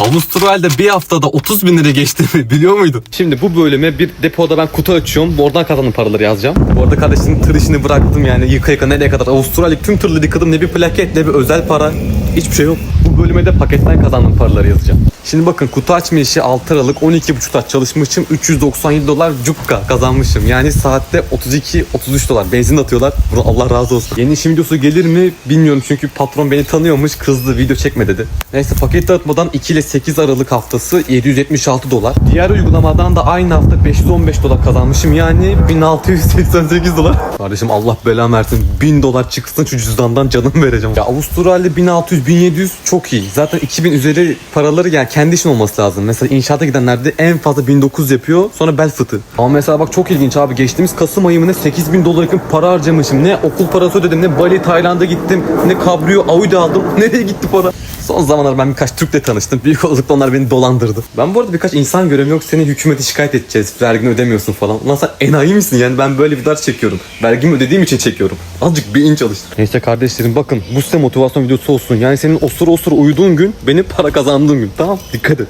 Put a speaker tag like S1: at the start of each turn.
S1: Avustralya'da bir haftada 30 bin lira geçti mi biliyor muydun? Şimdi bu bölüme bir depoda ben kutu açıyorum. Oradan kazandığım paraları yazacağım. Bu arada kardeşim tır işini bıraktım yani yıka yıka nereye kadar. Avustralya tüm tırları yıkadım. Ne bir plaket ne bir özel para. Hiçbir şey yok. Bölüme de paketten kazandığım paraları yazacağım. Şimdi bakın kutu açma işi 6 Aralık 12,5 saat çalışmışım. 397 dolar cukka kazanmışım. Yani saatte 32-33 dolar. Benzin atıyorlar. Buna Allah razı olsun. Yeni işin videosu gelir mi bilmiyorum çünkü patron beni tanıyormuş. Kızdı video çekme dedi. Neyse paket dağıtmadan 2 ile 8 Aralık haftası 776 dolar. Diğer uygulamadan da aynı hafta 515 dolar kazanmışım. Yani 1688 dolar. Kardeşim Allah belamı versin. 1000 dolar çıksın şu cüzdandan canım vereceğim. Ya Avustralya 1600-1700 çok iyi. Zaten 2000 üzeri paraları yani kendi işin olması lazım. Mesela inşaata gidenlerde en fazla 1900 yapıyor. Sonra bel fıtı. Ama mesela bak çok ilginç abi. Geçtiğimiz Kasım ayı mı ne 8000 dolar yakın para harcamışım. Ne okul parası ödedim. Ne Bali, Tayland'a gittim. Ne kabrio, Audi aldım. Nereye gitti para? Son zamanlar ben birkaç Türk'le tanıştım. Büyük olasılıkla onlar beni dolandırdı. Ben bu arada birkaç insan görüyorum. Yok seni hükümete şikayet edeceğiz. Vergini ödemiyorsun falan. Ulan sen enayi misin yani? Ben böyle bir ders çekiyorum. Vergimi ödediğim için çekiyorum. Azıcık beyin çalıştır. Neyse kardeşlerim bakın. Bu size motivasyon videosu olsun. Yani senin osur osur uyuduğun gün benim para kazandığım gün. Tamam dikkat et.